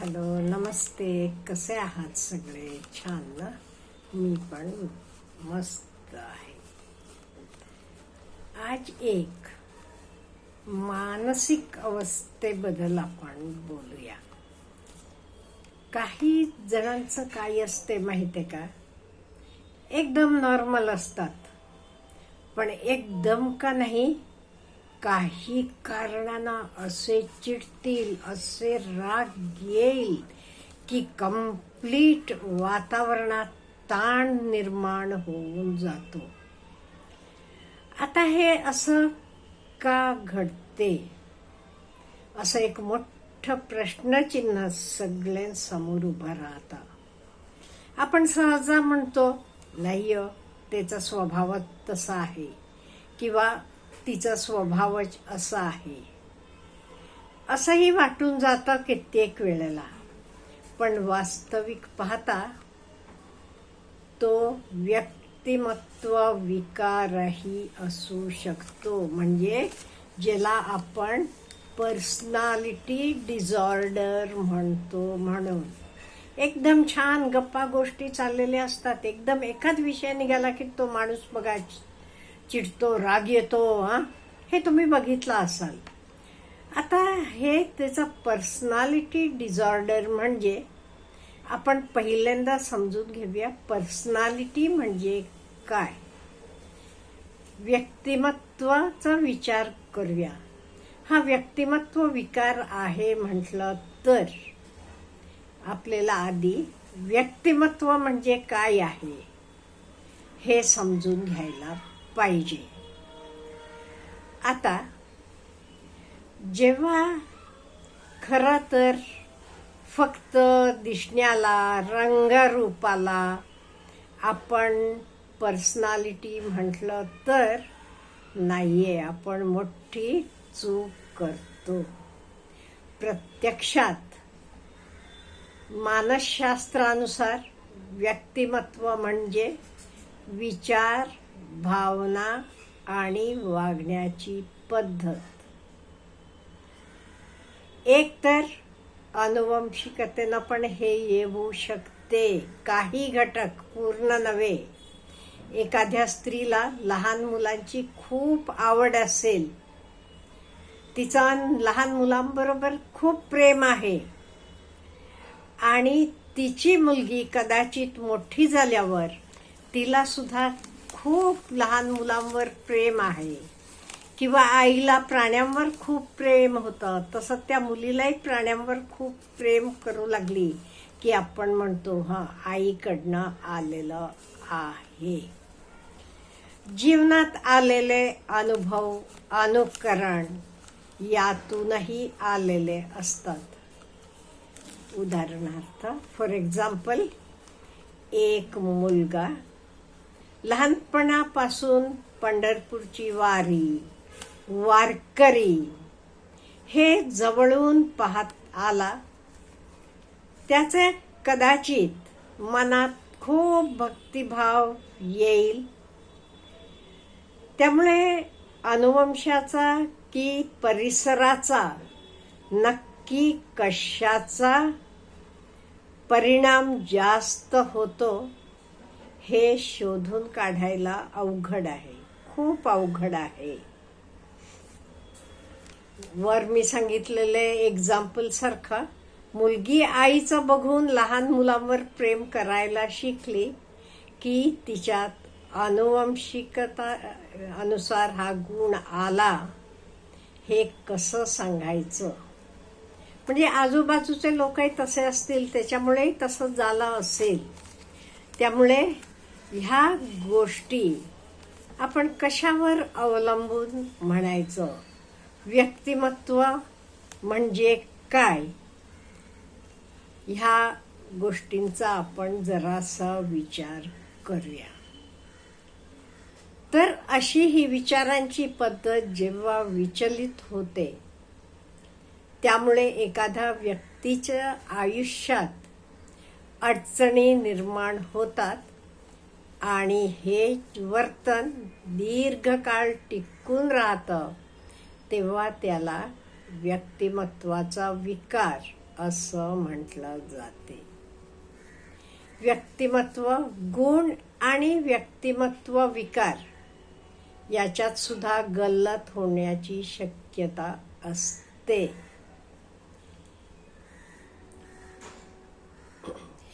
Hello नमस्ते. कसे आहात सगळे? छान ना? मी पण मस्त आहे. आज एक मानसिक अवस्थेबद्दल आपण बोलूया. काही जणांचं काय असते माहितीये का? एकदम नॉर्मल असतात. पण एकदम का नाही? काही कारणानं असे चिडतील असे राग येईल की कंप्लीट वातावरणात ताण निर्माण होऊन जातो. आता हे असं का घडते? असं एक मोठं प्रश्नचिन्ह सगळ्यांसमोर उभं राहतं. आपण सहजा म्हणतो नाही त्याचा स्वभावच तसा आहे. किंवा तिचा स्वभावच असा आहे. असंही वाटून जातं कित्येक वेळेला. पण वास्तविक पाहता तो व्यक्तिमत्व विकारही असू शकतो. म्हणजे ज्याला आपण पर्सनालिटी डिझॉर्डर म्हणतो म्हणून. एकदम छान गप्पा गोष्टी चाललेल्या असतात. एकदम एकाच विषय निघाला की तो माणूस बघा चिडतो राग येतो हां? हे तुम्ही बघितलं असाल. आता हे त्याचा पर्सनॅलिटी डिझॉर्डर म्हणजे आपण पहिल्यांदा समजून घेऊया पर्सनॅलिटी म्हणजे काय. व्यक्तिमत्वाचा विचार करूया. हा व्यक्तिमत्व विकार आहे म्हटलं तर आपल्याला आधी व्यक्तिमत्व म्हणजे काय आहे हे समजून घ्यायला पाहिजे. आता जेव्हा खरं तर फक्त दिसण्याला रंगरूपाला आपण पर्सनालिटी म्हटलं तर नाही आहे आपण मोठी चूक करतो. प्रत्यक्षात मानसशास्त्रानुसार व्यक्तिमत्व म्हणजे विचार भावना आणि वागण्याची पद्धत. एक तर अनुवंशिकतेनं पण हे येऊ शकते. काही घटक पूर्ण नव्हे. एखाद्या स्त्रीला लहान मुलांची खूप आवड असेल. तिचा लहान मुलांबरोबर खूप प्रेम आहे. आणि तिची मुलगी कदाचित मोठी झाल्यावर तिला सुद्धा खूप लहान मुलांवर प्रेम आहे. किंवा आईला प्राण्यांवर खूप प्रेम होतं. तसं त्या मुलीलाही प्राण्यांवर खूप प्रेम करू लागली की आपण म्हणतो हां आईकडनं आलेलं आहे. जीवनात आलेले अनुभव अनुकरण यातूनही आलेले असतात. उदाहरणार्थ फॉर एक्झाम्पल एक मुलगा लहानपणापासून पंढरपूरची वारी वारकरी हे जवळून पाहत आला. त्याचे कदाचित मनात खूप भक्तिभाव येईल. त्यामुळे अनुवंशाचा की परिसराचा नक्की कशाचा परिणाम जास्त होतो? हे शोधून काढायला अवघड आहे. खूप अवघड आहे. वर मी सांगितलेले एक्झाम्पल सारखं मुलगी आईचं बघून लहान मुलांवर प्रेम करायला शिकली की तिच्यात अनुवंशिकता अनुसार हा गुण आला हे कसं सांगायचं? म्हणजे आजूबाजूचे लोकही तसे असतील त्याच्यामुळेही तसं झालं असेल. त्यामुळे ह्या गोष्टी आपण कशावर अवलंबून म्हणायचं? व्यक्तिमत्व म्हणजे काय? ह्या गोष्टींचा आपण जरासा विचार करूया. तर अशी ही विचारांची पद्धत जेव्हा विचलित होते त्यामुळे एखाद्या व्यक्तीच्या आयुष्यात अडचणी निर्माण होतात. आणि हे वर्तन दीर्घकाळ टिकून राहतं तेव्हा त्याला व्यक्तिमत्वाचा विकार असं म्हटलं जाते. व्यक्तिमत्व गुण आणि व्यक्तिमत्व विकार याच्यात सुद्धा गल्लत होण्याची शक्यता असते.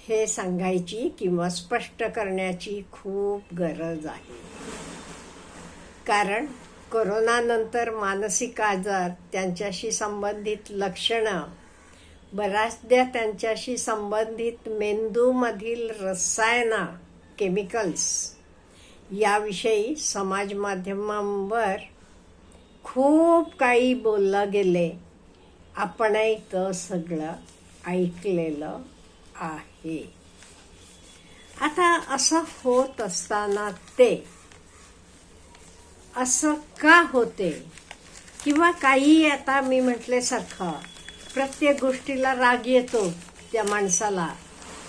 हे सांगायची किंवा स्पष्ट करण्याची खूप गरज आहे. कारण कोरोनानंतर मानसिक आजार त्यांच्याशी संबंधित लक्षणं बऱ्याचदा त्यांच्याशी संबंधित मेंदूमधील रसायना केमिकल्स याविषयी समाज माध्यमांवर खूप काही बोललं गेले. आपणही तर सगळं ऐकलेलं आहे. आता असं होत असताना ते असं का होते? किंवा काही आता मी म्हटल्यासारखं प्रत्येक गोष्टीला राग येतो त्या माणसाला.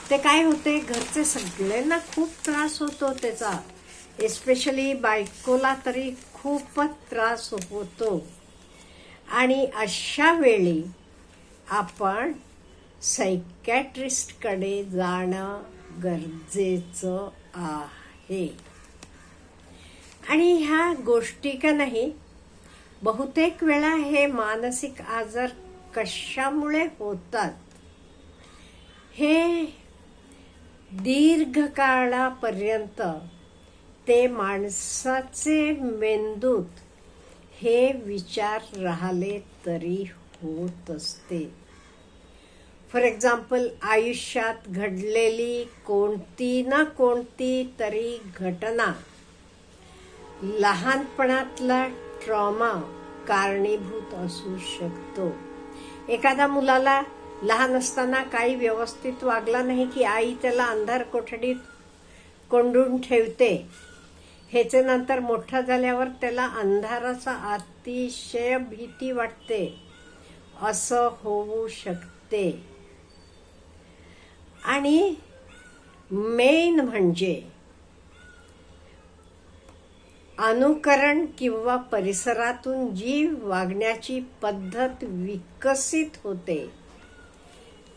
ते काय होते? घरचे सगळ्यांना खूप त्रास होतो त्याचा. एस्पेशली बायकोला तरी खूपच त्रास होतो. आणि अशा वेळी आपण सायकॅट्रिस्टकडे जाणं गरजेचं आहे. आणि ह्या गोष्टी का नाही बहुतेक वेळा हे मानसिक आजार कशामुळे होतात? हे दीर्घकाळापर्यंत ते माणसाचे मेंदूत हे विचार राहिले तरी होत असते. फॉर एक्झाम्पल आयुष्यात घडलेली कोणती ना कोणती तरी घटना लहानपणातला ट्रॉमा कारणीभूत असू शकतो. एखाद्या मुलाला लहान असताना काही व्यवस्थित वागला नाही की आई त्याला अंधार कोठडीत कोंडून ठेवते ह्याचे नंतर मोठा झाल्यावर त्याला अंधाराचा अतिशय भीती वाटते. असं होऊ शकते. आणि मेन म्हणजे अनुकरण किंवा परिसरातून जी वागण्याची पद्धत विकसित होते.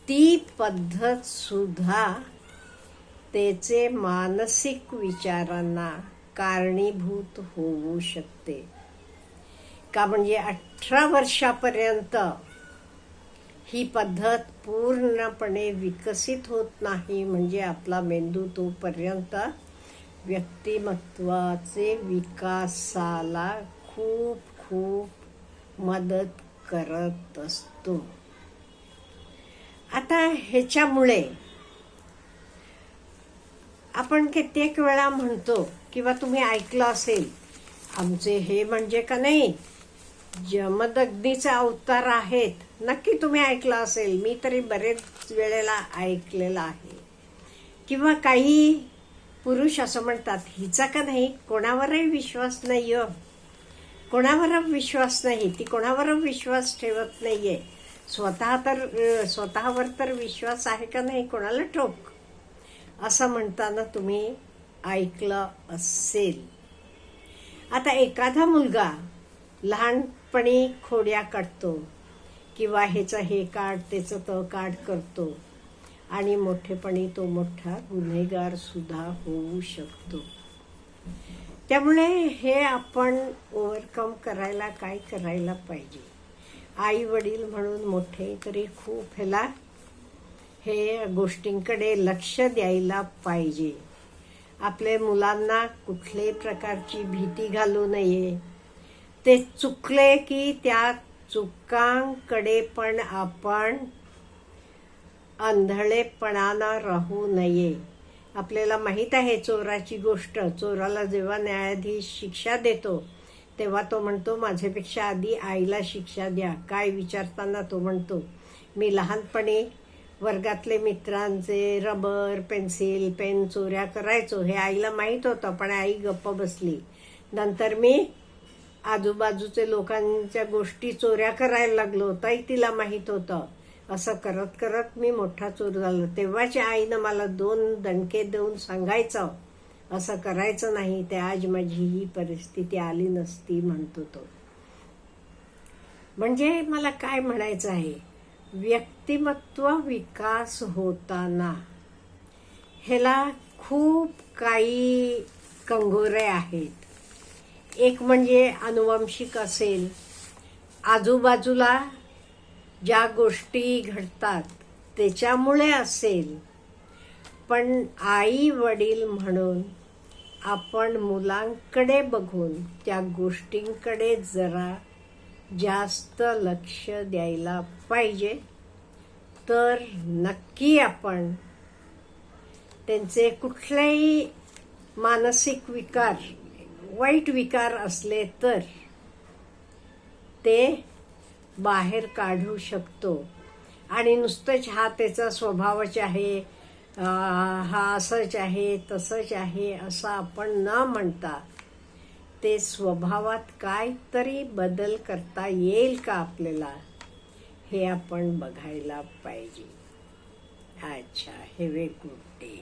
ती पद्धत सुद्धा त्याचे मानसिक विचारांना कारणीभूत होऊ शकते. का म्हणजे अठरा वर्षापर्यंत ही पद्धत पूर्णपणे विकसित होत नाही म्हणजे आपला मेंदू तोपर्यंत व्यक्तिमत्वाचे विकासाला खूप खूप मदत करत असतो. आता ह्याच्यामुळे आपण कित्येक वेळा म्हणतो किंवा तुम्ही ऐकलं असेल आमचे हे म्हणजे का नाही जमदग्नीचे अवतार आहेत. नक्की तुम्ही ऐकलं असेल मी तरी बरेच वेळेला ऐकलेलं आहे. किंवा काही पुरुष असं म्हणतात हिचा का नाही? कोणावरही विश्वास नाही हो कोणावर विश्वास नाही ती कोणावर विश्वास ठेवत नाही आहे स्वतः तर स्वतःवर तर विश्वास आहे का नाही कोणाला ठोक असं म्हणताना तुम्ही ऐकलं असेल. आता एखादा मुलगा लहानपणी खोड्या काढतो. किंवा ह्याचं हे काढ त्याचं तो काढ करतो. आणि मोठेपणी तो मोठा गुन्हेगार सुद्धा होऊ शकतो. त्यामुळे हे आपण ओव्हरकम करायला काय करायला पाहिजे? आई वडील म्हणून मोठे तरी खूप ह्याला हे गोष्टींकडे लक्ष द्यायला पाहिजे. आपल्या मुलांना कुठल्याही प्रकारची भीती घालू नये. ते चुकले की त्या चुकांकडे पण आपण आंधळेपणानं राहू नये. आपल्याला माहीत आहे चोराची गोष्ट. चोराला जेव्हा न्यायाधीश शिक्षा देतो तेव्हा तो म्हणतो माझ्यापेक्षा आधी आईला शिक्षा द्या. काय विचारताना तो म्हणतो मी लहानपणी वर्गातले मित्रांचे रबर पेन्सिल पेन चोऱ्या करायचो. हे आईला माहीत होतं पण आई गप्प बसली. नंतर मी आजूबाजूचे लोकांच्या गोष्टी चोऱ्या करायला लागलो ताई तिला माहीत होतं. असं करत करत मी मोठा चोर झालो. तेव्हाच्या आईनं मला दोन दणके देऊन सांगायचं. असं करायचं नाही ते आज माझी ही परिस्थिती आली नसती म्हणतो तो. म्हणजे मला काय म्हणायचं आहे? व्यक्तिमत्व विकास होताना. ह्याला खूप काही कंगोरे आहेत. एक म्हणजे अनुवंशिक असेल. आजूबाजूला ज्या गोष्टी घडतात त्याच्यामुळे असेल. पण आई वडील म्हणून आपण मुलांकडे बघून त्या गोष्टींकडे जरा जास्त लक्ष द्यायला पाहिजे. तर नक्की आपण त्यांचे कुठलेही मानसिक विकार वाईट विकार असले तर ते बाहेर काढू शकतो. आणि नुसतंच हा त्याचा स्वभावच आहे हा असंच आहे तसंच आहे असं आपण न म्हणता ते स्वभावात काहीतरी बदल करता येईल का आपल्याला? हे आपण बघायला पाहिजे. अच्छा हे वे गुड डे